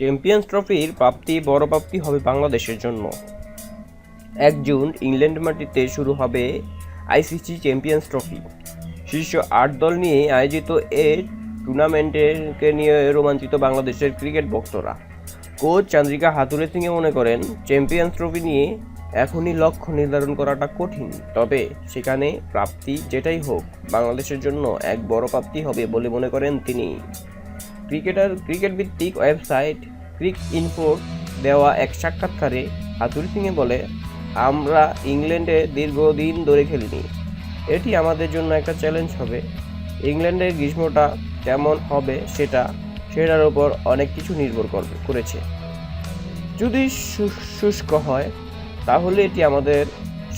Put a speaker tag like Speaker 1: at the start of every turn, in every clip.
Speaker 1: Champions ট্রফির প্রাপ্তি বড় প্রাপ্তি হবে বাংলাদেশের জন্য। এক জুন ইংল্যান্ড মাটিতে শুরু হবে আইসিসি চ্যাম্পিয়ন্স ট্রফি। শীর্ষ আট দল নিয়ে আয়োজিত এ টুর্নামেন্টকে নিয়ে রোমাঞ্চিত বাংলাদেশের ক্রিকেট ভক্তরা। কোচ চন্দ্রিকা হাতুরে সিংয়ে মনে করেন, চ্যাম্পিয়ন্স ট্রফি নিয়ে এখনই লক্ষ্য নির্ধারণ করাটা কঠিন, তবে সেখানে প্রাপ্তি যেটাই হোক, বাংলাদেশের জন্য এক বড় প্রাপ্তি হবে বলে মনে করেন তিনি। ক্রিকেটার ক্রিকেট ভিত্তিক ওয়েবসাইট ক্রিক ইনফো দেওয়া এক সাক্ষাৎকারে হাতুরি সিংয়ে বলে, আমরা ইংল্যান্ডে দীর্ঘদিন ধরে খেলিনি। এটি আমাদের জন্য একটা চ্যালেঞ্জ হবে। ইংল্যান্ডের গ্রীষ্মটা কেমন হবে সেটা সেটার ওপর অনেক কিছু নির্ভর করেছে। যদি শুষ্ক হয়, তাহলে এটি আমাদের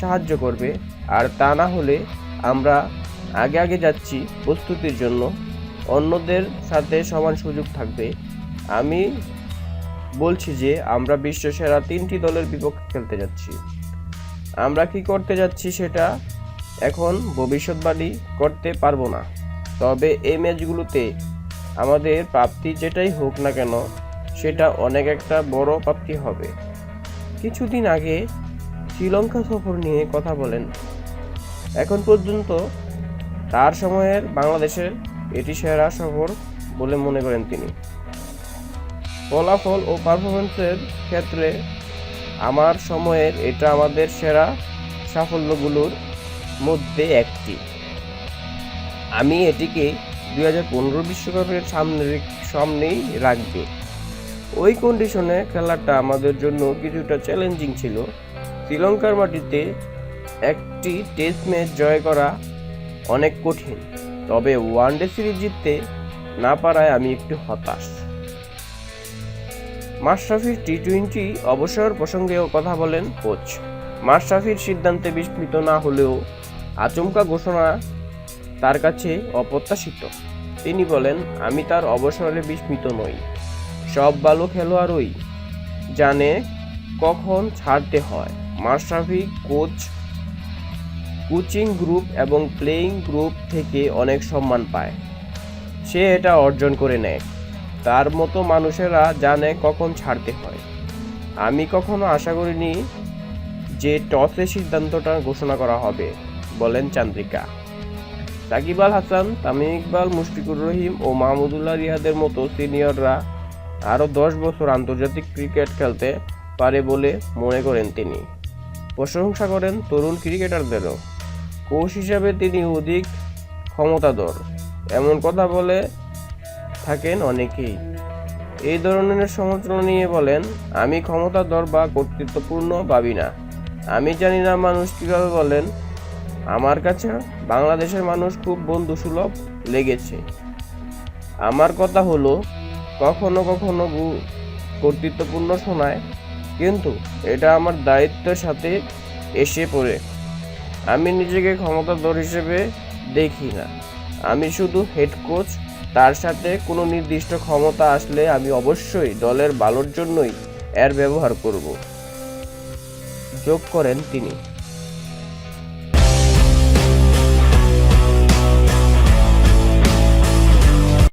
Speaker 1: সাহায্য করবে। আর তা না হলে আমরা আগে আগে যাচ্ছি প্রস্তুতির জন্য। অন্যদের সাথে সমান সুযোগ থাকবে। আমি বলছি যে, আমরা বিশ্ব সেরা তিনটি দলের বিপক্ষে খেলতে যাচ্ছি। আমরা কি করতে যাচ্ছি সেটা এখন ভবিষ্যৎবাণী করতে পারব না। তবে এই ম্যাচগুলোতে আমাদের প্রাপ্তি যেটাই হোক না কেন, সেটা অনেক একটা বড় প্রাপ্তি হবে। কিছুদিন আগে শ্রীলঙ্কা সফর নিয়ে কথা বলেন। এখন পর্যন্ত তার সময়ের বাংলাদেশের এটি সেরা সফর বলে মনে করেন তিনি। ফলাফল ও পারফরমেন্সের ক্ষেত্রে আমার সময়ের এটা আমাদের সেরা সাফল্যগুলোর মধ্যে একটি। আমি এটিকে দুই হাজার পনেরো বিশ্বকাপের সামনে সামনেই রাখবে। ওই কন্ডিশনে খেলাটা আমাদের জন্য কিছুটা চ্যালেঞ্জিং ছিল। শ্রীলঙ্কার মাটিতে একটি টেস্ট ম্যাচ জয় করা অনেক কঠিন। তবে ওয়ানডে সিরিজ জিততে না পারায় আমি একটু হতাশ। মাশরাফির টি টোয়েন্টি অবসর প্রসঙ্গেও কথা বলেন কোচ। মাশরাফির সিদ্ধান্তে বিস্মিত না হলেও আচমকা ঘোষণা তার কাছে অপ্রত্যাশিত। তিনি বলেন, আমি তার অবসরে বিস্মিত নই। সব ভালো খেলোয়াড়ই জানে কখন ছাড়তে হয়। মাশরাফি কোচ কোচিং গ্রুপ এবং প্লেয়িং গ্রুপ থেকে অনেক সম্মান পায়। সে এটা অর্জন করে নেয়। তার মতো মানুষেরা জানে কখন ছাড়তে হয়। আমি কখনো আশা করিনি যে টসে সিদ্ধান্তটা ঘোষণা করা হবে, বলেন চান্দ্রিকা। সাকিব আল হাসান, তামিম ইকবাল, মুশফিকুর রহিম ও মাহমুদুল্লাহ রিয়াদের মতো সিনিয়ররা আরও দশ বছর আন্তর্জাতিক ক্রিকেট খেলতে পারে বলে মনে করেন তিনি। প্রশংসা করেন তরুণ ক্রিকেটারদেরও। কোচ হিসাবে তিনি অধিক ক্ষমতাধর। এমন কথা বলে থাকেন অনেকেই। এই ধরনের সমালোচনা নিয়ে বলেন, আমি ক্ষমতাধর বা কর্তৃত্বপূর্ণ ভাবি না। আমি জানি না মানুষ কীভাবে বলেন, আমার কাছে বাংলাদেশের মানুষ খুব বন্ধুসুলভ লেগেছে। আমার কথা হলো, কখনো কখনো কর্তৃত্বপূর্ণ শোনায়, কিন্তু এটা আমার দায়িত্বের সাথে এসে পড়ে। আমি নিজেকে ক্ষমতাধর হিসেবে দেখি না। আমি শুধু হেড কোচ তার সাথে কোনো নির্দিষ্ট ক্ষমতা আসলে আমি অবশ্যই দলের ভালোর জন্যই এর ব্যবহার করব। যোগ করেন তিনি।